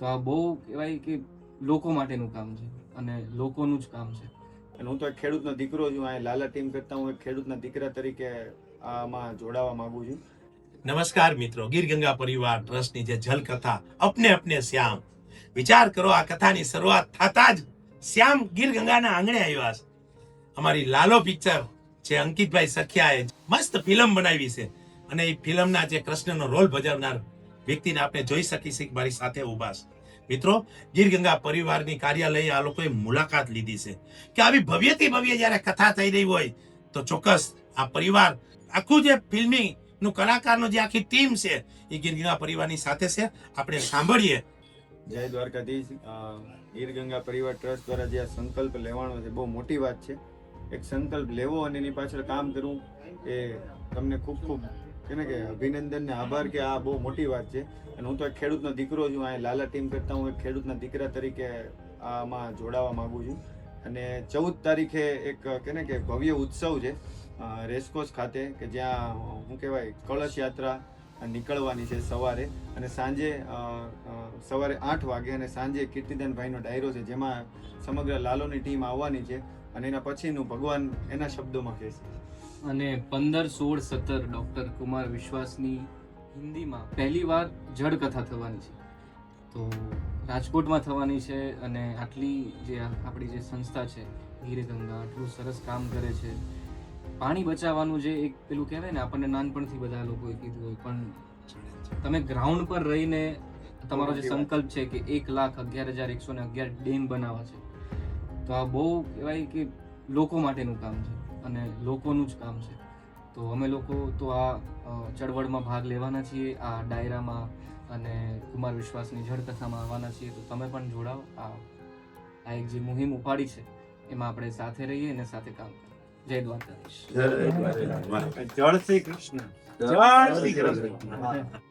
તો આ બહુ કહેવાય કે લોકો માટેનું કામ છે અને લોકોનું જ કામ છે. અને હું તો એક ખેડૂતનો દીકરો છું આ લાલા ટીમ કરતા હું એક ખેડૂતના દીકરા તરીકે આમાં જોડાવા માંગુ છું. નમસ્કાર મિત્રો ગીર ગંગા પરિવાર ટ્રસ્ટની જે જલ કથા અપને અપને શ્યામ. વિચાર કરો આ કથાની શરૂઆત થતા જ શ્યામ ગીર ગંગાના આંગણે આવ્યા છે. અમારી લાલો પિક્ચર જે અંકિતભાઈ સખિયાએ મસ્ત ફિલ્મ બનાવી છે અને એ ફિલ્મના જે કૃષ્ણનો રોલ ભજવનાર વ્યક્તિને આપણે જોઈ શકીએ છે મારી સાથે ઊભા છે. મિત્રો ગીર ગંગા પરિવારની કાર્યાલયે આ લોકોએ મુલાકાત લીધી છે. કે આવી ભવ્યથી ભવ્ય જ્યારે કથા થઈ રહી હોય, તો ચોક્કસ આ પરિવાર, આખું જે ફિલ્મી નું કલાકારનો જે આખી ટીમ છે, એ ગીર ગંગા પરિવારની સાથે છે. આપણે સાંભળીએ. જય દ્વારકાધીશ. ગીર ગંગા પરિવાર ટ્રસ્ટ દ્વારા જે આ સંકલ્પ લેવાનો છે, બહુ મોટી વાત છે. એક સંકલ્પ લેવો અને એની પાછળ કામ કરવું એ તમને ખૂબ ખૂબ કેને કે અભિનંદન ને આભાર કે આ બહુ મોટી વાત છે. અને હું તો એક ખેડૂતનો દીકરો છું, આ લાલા ટીમ કરતા હું એક ખેડૂતના દીકરા તરીકે આમાં જોડાવા માંગુ છું. અને ચૌદ તારીખે એક કેને કે ભવ્ય ઉત્સવ છે રેસકોસ ખાતે, કે જ્યાં શું કહેવાય કળશ યાત્રા નીકળવાની છે સવારે. અને સાંજે સવારે આઠ વાગે અને સાંજે કીર્તિદાનભાઈનો ડાયરો છે, જેમાં સમગ્ર લાલોની ટીમ આવવાની છે. અને એના પછીનું ભગવાન એના શબ્દોમાં કહેશે. અને પંદર સોળ સત્તર ડૉક્ટર કુમાર વિશ્વાસની હિન્દીમાં પહેલી વાર જળકથા થવાની છે. તો રાજકોટમાં થવાની છે અને આટલી જે આપણી જે સંસ્થા છે ગંગા, આટલું સરસ કામ કરે છે. પાણી બચાવવાનું જે એક પેલું કહેવાય ને, આપણને નાનપણથી બધા લોકોએ કીધું હોય, પણ તમે ગ્રાઉન્ડ પર રહીને તમારો જે સંકલ્પ છે કે એક લાખ અગિયાર હજાર એકસો ને અગિયાર ડેમ બનાવવા છે. તો આ બહુ કહેવાય કે લોકો માટેનું કામ છે અને લોકોનું જ કામ છે. તો અમે લોકો તો આ ચળવળમાં ભાગ લેવાના છીએ આ ડાયરામાં અને કુમાર વિશ્વાસની જળકથામાં આવવાના છીએ. તો તમે પણ જોડાઓ. આ આ એક જે મુહિમ ઉપાડી છે એમાં આપણે સાથે રહીએ અને સાથે કામ કરીએ. જય દ્વારકાધીશ. જય શ્રી કૃષ્ણ. જય શ્રી કૃષ્ણ.